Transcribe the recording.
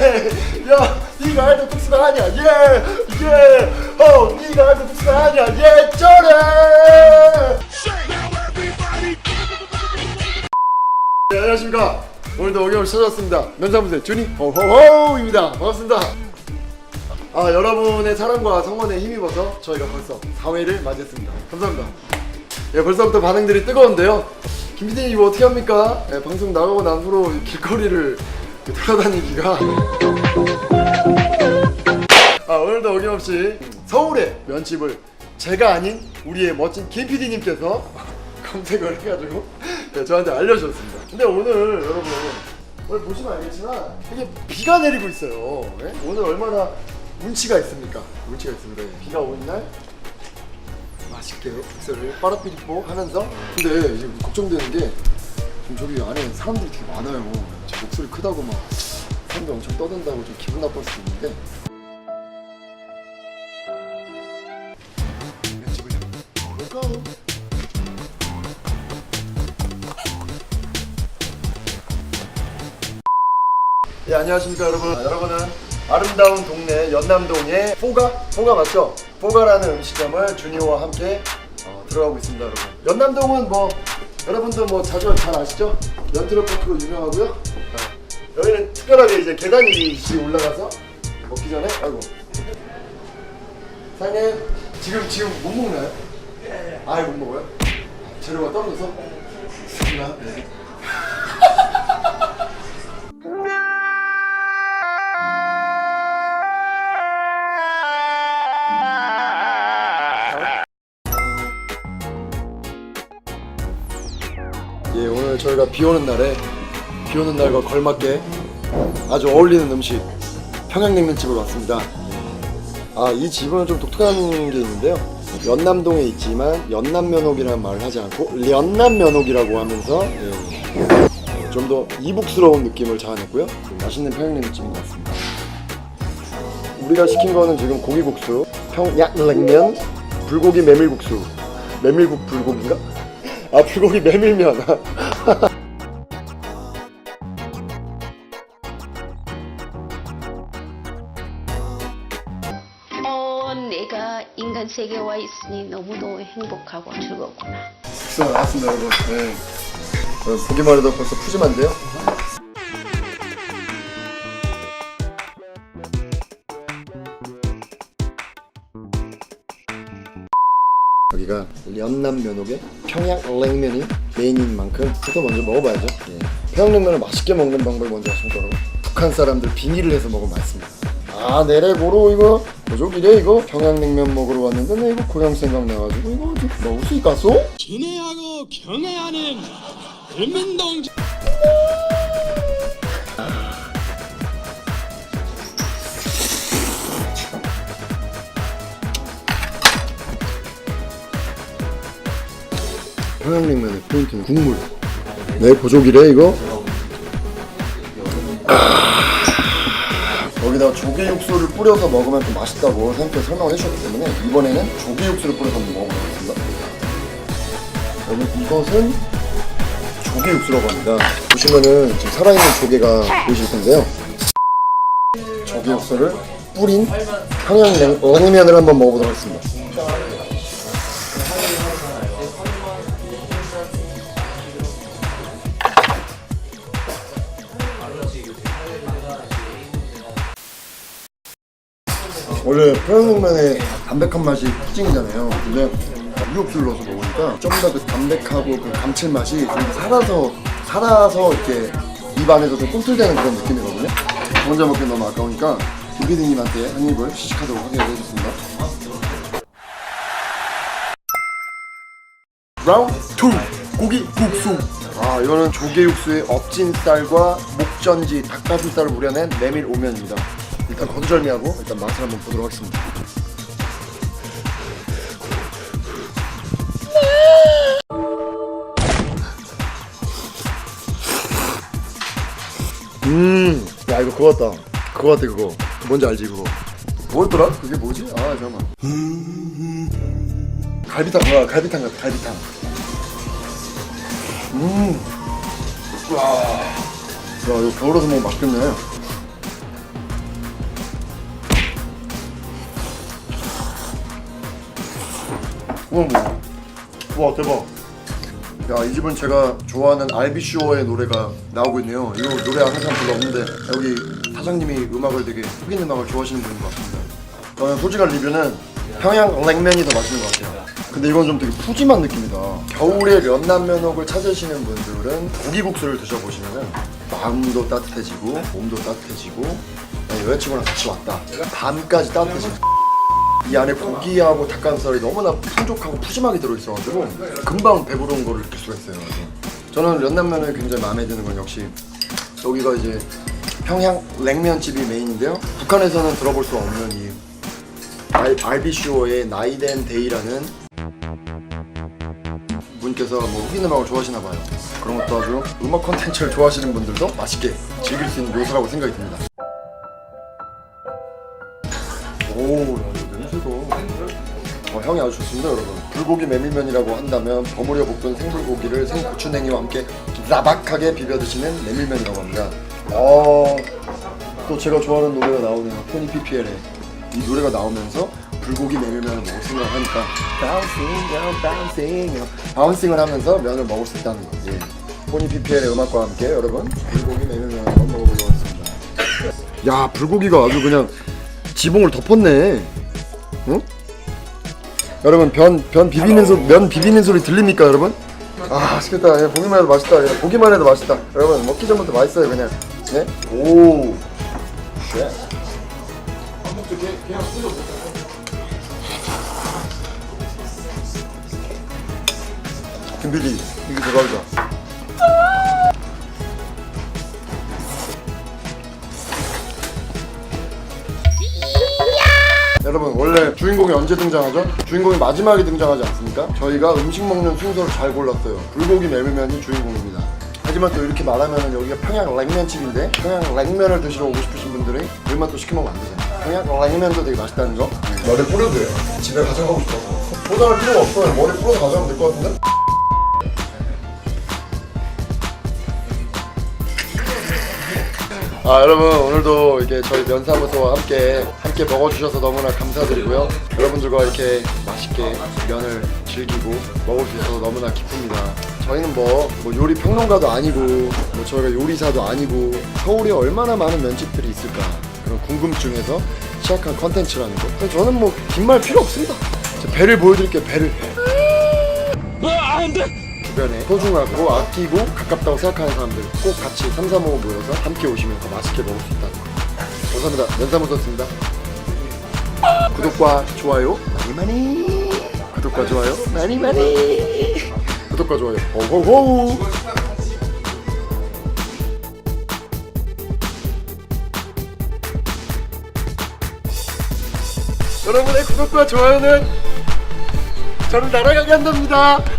야, 네가 알던 뚝스가 아니야. 예, 예. 어, 네가 알던 뚝스가 아니야. 예, 쩌래. 네, 안녕하십니까. 오늘도 어김없이 찾아왔습니다. 면사무소 준이 호호호입니다. 반갑습니다. 아, 여러분의 사랑과 성원에 힘입어서 저희가 벌써 4회를 맞이했습니다. 감사합니다. 예, 벌써부터 반응들이 뜨거운데요. 김 PD님 이거 어떻게 합니까? 예, 방송 나가고 난 후로 길거리를 돌아다니기가 아, 오늘도 어김없이 서울의 면집을 제가 아닌 우리의 멋진 김 PD님께서 검색을 해가지고 네, 저한테 알려주셨습니다. 근데 오늘 여러분 오늘 보시면 알겠지만 이게 비가 내리고 있어요. 예? 오늘 얼마나 운치가 있습니까? 운치가 있습니다. 예, 비가 오는 날 맛있게 국수를 빠라삐리뽀 하면서 근데 이제 걱정되는 게 지금 저기 안에 사람들이 좀 많아요. 제 목소리 크다고 막 사람들 엄청 떠든다고 좀 기분 나쁠 수 있는데? 예 안녕하십니까 여러분 아, 여러분은 아름다운 동네 연남동의 포가? 포가 맞죠? 포가라는 음식점을 주니오와 함께 어, 들어가고 있습니다 여러분 연남동은 뭐 여러분도 뭐 자주 잘 아시죠? 연트로파크로 유명하고요 어, 여기는 특별하게 이제 계단이 올라가서 먹기 전에 아이고 사장님 지금 지금 못 먹나요? 아예 못 먹어요? 재료가 떨어져서? 있습니다 네. 예, 오늘 저희가 비 오는 날에 비 오는 날과 걸맞게 아주 어울리는 음식 평양냉면집으로 왔습니다. 아, 이 집은 좀 독특한 게 있는데요. 연남동에 있지만 연남면옥이라는 말을 하지 않고 연남면옥이라고 하면서 예, 좀더 이북스러운 느낌을 자아냈고요. 맛있는 평양냉면집인 것 같습니다. 우리가 시킨 거는 지금 고기국수, 평양냉면, 불고기 메밀국수, 메밀국 불고기인가? 아 불고기 메밀면 어, 내가 인간 세계에 와 있으니 너무도 행복하고 즐겁구나. 국수가 나왔습니다 여러분 네. 어, 보기만 해도 벌써 푸짐한데요 여기가 연남 면옥의 평양 냉면이 메인인 만큼 부터 먼저 먹어봐야죠 예. 평양냉면을 맛있게 먹는 방법이 뭔지 아십니까 여러분? 북한 사람들 비닐을 해서 먹으면 맛있습니다 아 내래 고로 이거 고족이래 이거 평양냉면 먹으러 왔는데 내 이거 고향 생각나가지고 이거 어디 먹을 수 있겠소? 진해하고 경해하는 을문동 평양냉면의 포인트는 국물. 내 고족이래 이거. 조개 육수를 뿌려서 먹으면 또 맛있다고 선생님께 설명을 해주셨기 때문에 이번에는 조개 육수를 뿌려서 한번 먹어보겠습니다. 여러분 이것은 조개 육수라고 합니다. 보시면은 지금 살아있는 조개가 보이실 텐데요. 조개 육수를 뿌린 평양냉면을 한번 먹어보도록 하겠습니다. 원래 평양냉면의 담백한 맛이 특징이잖아요. 근데 유혹수를 넣어서 먹으니까 좀 더 그 담백하고 그 감칠맛이 좀 살아서 살아서 이렇게 입 안에서 좀 꿈틀대는 그런 느낌이거든요. 저 혼자 먹기 너무 아까우니까 김PD님한테 한 입을 시식하도록 하게 해주겠습니다. 라운드 2 고기 국수 아 이거는 조개 육수에 엎진 쌀과 목전지 닭가슴살을 우려낸 메밀 오면입니다 일단 건절미하고 일단 맛을 한번 보도록 하겠습니다. 음 야 이거 그거 같다. 그거 같아 그거. 뭔지 알지 그거? 뭐였더라? 그게 뭐지? 아 잠깐만. 갈비탕 아 갈비탕 같아 갈비탕. 음. 와. 야 이거 겨울에서 먹으면 맛있겠네 우와 대박. 야 이 집은 제가 좋아하는 알비슈어의 노래가 나오고 있네요. 이 노래 항상 없는데 여기 사장님이 음악을 되게 흑인 음악을 좋아하시는 분인 것 같습니다. 저는 솔직한 리뷰는 평양 냉면이 더 맛있는 것 같아요. 근데 이건 좀 되게 푸짐한 느낌이다. 겨울에 연남면옥을 찾으시는 분들은 고기국수를 드셔보시면은 마음도 따뜻해지고 몸도 따뜻해지고 나 여자친구랑 같이 왔다. 밤까지 따뜻해지는 이 안에 고기하고 닭가슴살이 너무나 풍족하고 푸짐하게 들어있어가지고 금방 배부른 거를 느낄 수가 있어요. 그래서 저는 연남면을 굉장히 마음에 드는 건 역시 여기가 이제 평양 냉면집이 메인인데요. 북한에서는 들어볼 수 없는 이 알, 알비슈어의 나이덴 데이라는 분께서 뭐 흑인 음악을 좋아하시나 봐요. 그런 것도 아주 음악 콘텐츠를 좋아하시는 분들도 맛있게 즐길 수 있는 요소라고 생각이 듭니다. 오, 냄새가. 어, 향이 아주 좋습니다, 여러분. 불고기 메밀면이라고 한다면 버무려 볶은 생불고기를 생고추냉이와 함께 라박하게 비벼 드시는 메밀면이라고 합니다. 어, 또 제가 좋아하는 노래가 나오네요. 포니 PPL의 이 노래가 나오면서 불고기 메밀면을 먹을 생각하니까 바운싱, 바운싱, 바운싱을 하면서 면을 먹을 수 있다는 거. 예. 포니 PPL의 음악과 함께 여러분 불고기 메밀면 한번 먹어보도록 하겠습니다. 야, 불고기가 아주 그냥 지붕을 덮었네. 응? 여러분 변, 변 비비는 소, 면 비비는 소리 들립니까 여러분? 아 맛있겠다. 예, 보기만 해도 맛있다. 예, 보기만 해도 맛있다. 여러분 먹기 전부터 맛있어요 그냥. 네? 오. 쉣. 김PD 이게 대박이다. 여러분 원래 주인공이 언제 등장하죠? 주인공이 마지막에 등장하지 않습니까? 저희가 음식 먹는 순서를 잘 골랐어요. 불고기 메밀면이 주인공입니다. 하지만 또 이렇게 말하면 여기가 평양 냉면집인데 평양 냉면을 드시러 오고 싶으신 분들이 물만 또 시켜 먹으면 안 되잖아요. 평양 냉면도 되게 맛있다는 거. 머리 뿌려도 돼요. 집에 가져가고 싶어서. 포장할 필요가 없어요. 머리 뿌려서 가져가면 될 것 같은데? 아 여러분 오늘도 이렇게 저희 면사무소와 함께 함께 먹어주셔서 너무나 감사드리고요. 여러분들과 이렇게 맛있게 면을 즐기고 먹을 수 있어서 너무나 기쁩니다. 저희는 뭐, 뭐 요리 평론가도 아니고 뭐 저희가 요리사도 아니고 서울에 얼마나 많은 면집들이 있을까 그런 궁금증에서 시작한 컨텐츠라는 거. 저는 뭐 긴 말 필요 없습니다. 저 배를 보여드릴게요 배를 주변에 소중하고 아끼고 가깝다고 생각하는 사람들 꼭 같이 3, 4, 5 모여서 함께 오시면 더 맛있게 먹을 수 있다는 거. 감사합니다. 면사무소였습니다. 구독과 좋아요 많이 많이. 구독과 좋아요 많이 많이. 구독과 좋아요 호호호. 여러분의 구독과 좋아요는 저를 날아가게 한답니다